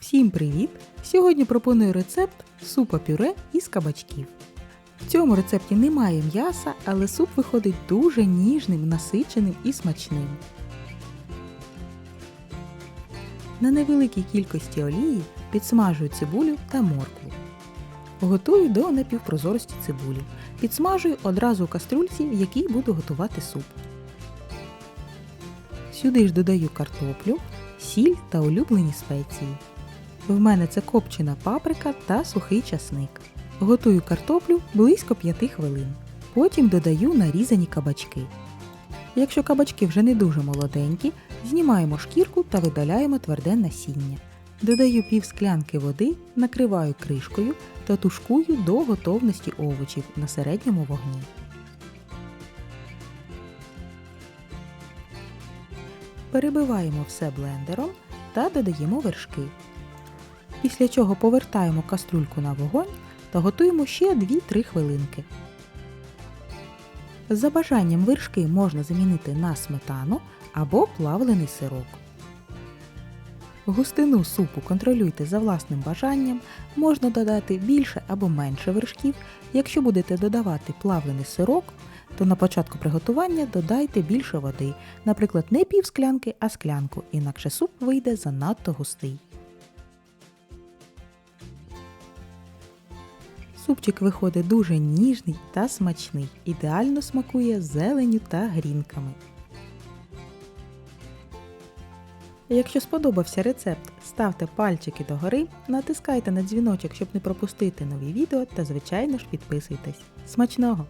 Всім привіт! Сьогодні пропоную рецепт супа пюре із кабачків. В цьому рецепті немає м'яса, але суп виходить дуже ніжним, насиченим і смачним. На невеликій кількості олії підсмажую цибулю та моркву. Готую до напівпрозорості цибулі. Підсмажую одразу у каструльці, в якій буду готувати суп. Сюди ж додаю картоплю, сіль та улюблені спеції. В мене це копчена паприка та сухий часник. Готую картоплю близько 5 хвилин. Потім додаю нарізані кабачки. Якщо кабачки вже не дуже молоденькі, знімаємо шкірку та видаляємо тверде насіння. Додаю пів склянки води, накриваю кришкою та тушкую до готовності овочів на середньому вогні. Перебиваємо все блендером та додаємо вершки. Після чого повертаємо каструльку на вогонь та готуємо ще 2-3 хвилинки. За бажанням вершки можна замінити на сметану або плавлений сирок. Густину супу контролюйте за власним бажанням, можна додати більше або менше вершків. Якщо будете додавати плавлений сирок, то на початку приготування додайте більше води, наприклад, не пів склянки, а склянку, інакше суп вийде занадто густий. Супчик виходить дуже ніжний та смачний, ідеально смакує зеленю та грінками. Якщо сподобався рецепт, ставте пальчики догори, натискайте на дзвіночок, щоб не пропустити нові відео та, звичайно ж, підписуйтесь. Смачного!